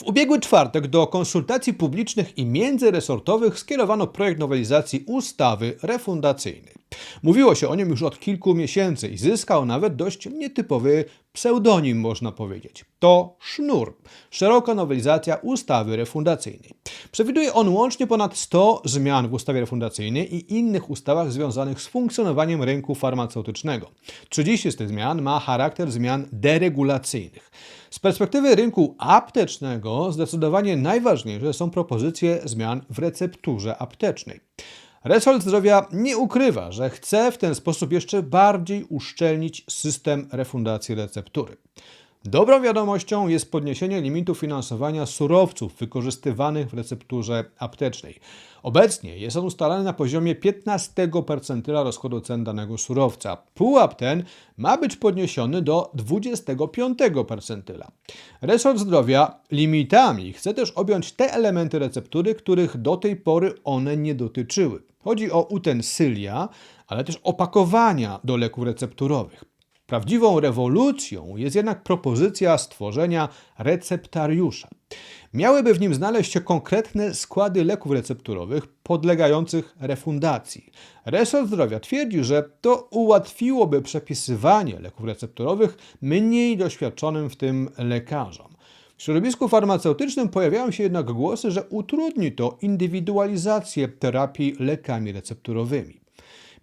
W ubiegły czwartek do konsultacji publicznych i międzyresortowych skierowano projekt nowelizacji ustawy refundacyjnej. Mówiło się o nim już od kilku miesięcy i zyskał nawet dość nietypowy pseudonim, można powiedzieć. To sznur. Szeroka nowelizacja ustawy refundacyjnej. Przewiduje on łącznie ponad 100 zmian w ustawie refundacyjnej i innych ustawach związanych z funkcjonowaniem rynku farmaceutycznego. 30 z tych zmian ma charakter zmian deregulacyjnych. Z perspektywy rynku aptecznego zdecydowanie najważniejsze są propozycje zmian w recepturze aptecznej. Resort Zdrowia nie ukrywa, że chce w ten sposób jeszcze bardziej uszczelnić system refundacji receptury. Dobrą wiadomością jest podniesienie limitu finansowania surowców wykorzystywanych w recepturze aptecznej. Obecnie jest on ustalany na poziomie 15 percentyla rozchodu cen danego surowca. Pułap ten ma być podniesiony do 25 percentyla. Resort Zdrowia limitami chce też objąć te elementy receptury, których do tej pory one nie dotyczyły. Chodzi o utensylia, ale też opakowania do leków recepturowych. Prawdziwą rewolucją jest jednak propozycja stworzenia receptariusza. Miałyby w nim znaleźć się konkretne składy leków recepturowych podlegających refundacji. Resort Zdrowia twierdzi, że to ułatwiłoby przepisywanie leków recepturowych mniej doświadczonym w tym lekarzom. W środowisku farmaceutycznym pojawiają się jednak głosy, że utrudni to indywidualizację terapii lekami recepturowymi.